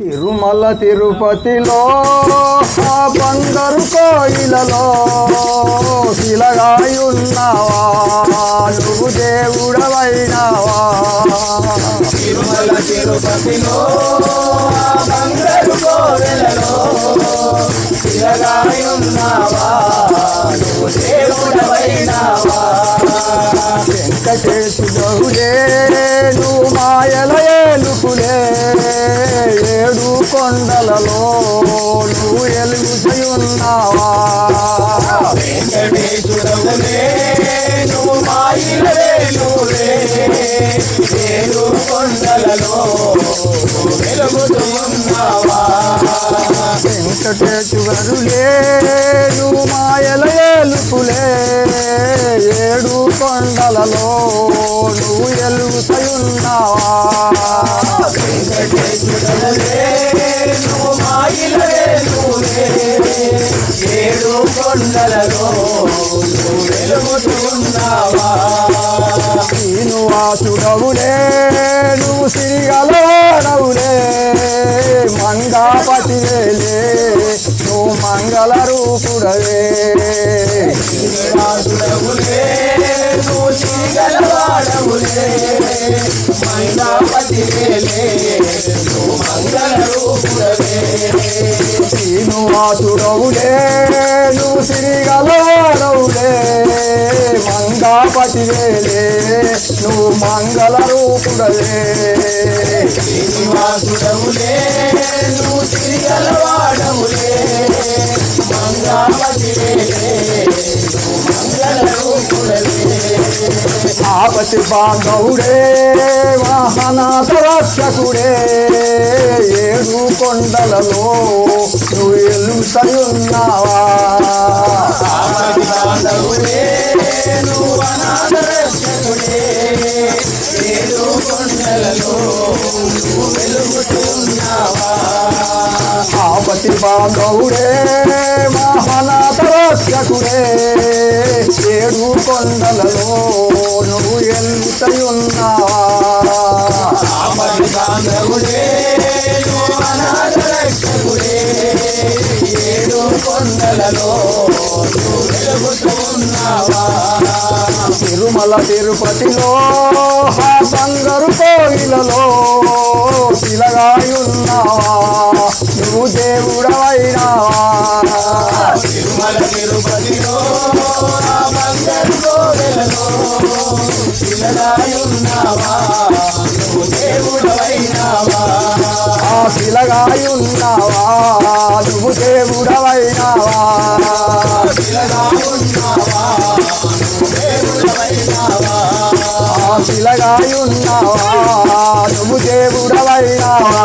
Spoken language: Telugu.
తిరుమల తిరుపతిలో ఆ బంగారు కోయిలలో శిలగాయున్నావా నువ్వు దేవుడవైనావా? తిరుమల తిరుపతిలో ఆ బంగారు కోవెలలో శిలగాయున్నావా నువ్వు దేవుడవైనావా? నువ్వు మాయల ఏలుకులే కొండలలో నువ్వు వేలులే ఏడు కొండలలో వెలుగుతూ ఉన్నావా? వెంకటేశ్వరులే నువ్వు మాయల ఏలుకులే ఏడు కొండలలో నువ్వు ఎలుగుతున్నావా కొండలలో నువ్వు వెలుగుతూ ఉన్నావా శ్రీనివాసుడవులే నువ్వు శ్రీగలవాడవులే మంగాపతివేలే నువ్వు మంగళ రూపుడవే. శ్రీనివాసుడవులే నువ్వు శ్రీగలవాడవులే మైనాపతి వేలే నువ్వు మంగళ రూపుడవే. శ్రీనివాసుడవులే నువ్వు శ్రీగలవాడవులే మంగాపతివేలే నువ్వు మంగళ రూపుడవే శ్రీనివాసుడవులే నువ్వు మంగళ రూపుడవే ఆపతి బాంధవుడే మహానాథ రక్షకుడే ఏడు కొండలలో నువ్వు బాంధవుడే మహానాథ ఏడు కొండలలో నువ్వు ఎంతయున్నావా బాంధవుడే ఏడు కొండలలో తిరుమల తిరుపతిలో సంగరు బంగారు కోయిలలో శిలగాయున్నావా తిరుమల ఆ బంగారు గోడలలో శిలరాయున్నావా నువ్వు దేవుడవైనావా ఆ శిలగాయున్నావా నువ్వు దేవుడవైనావా నువ్వు దేవుడవైనావా ఆ శిలగాయున్నావా? నువ్వు దేవుడవైనావా?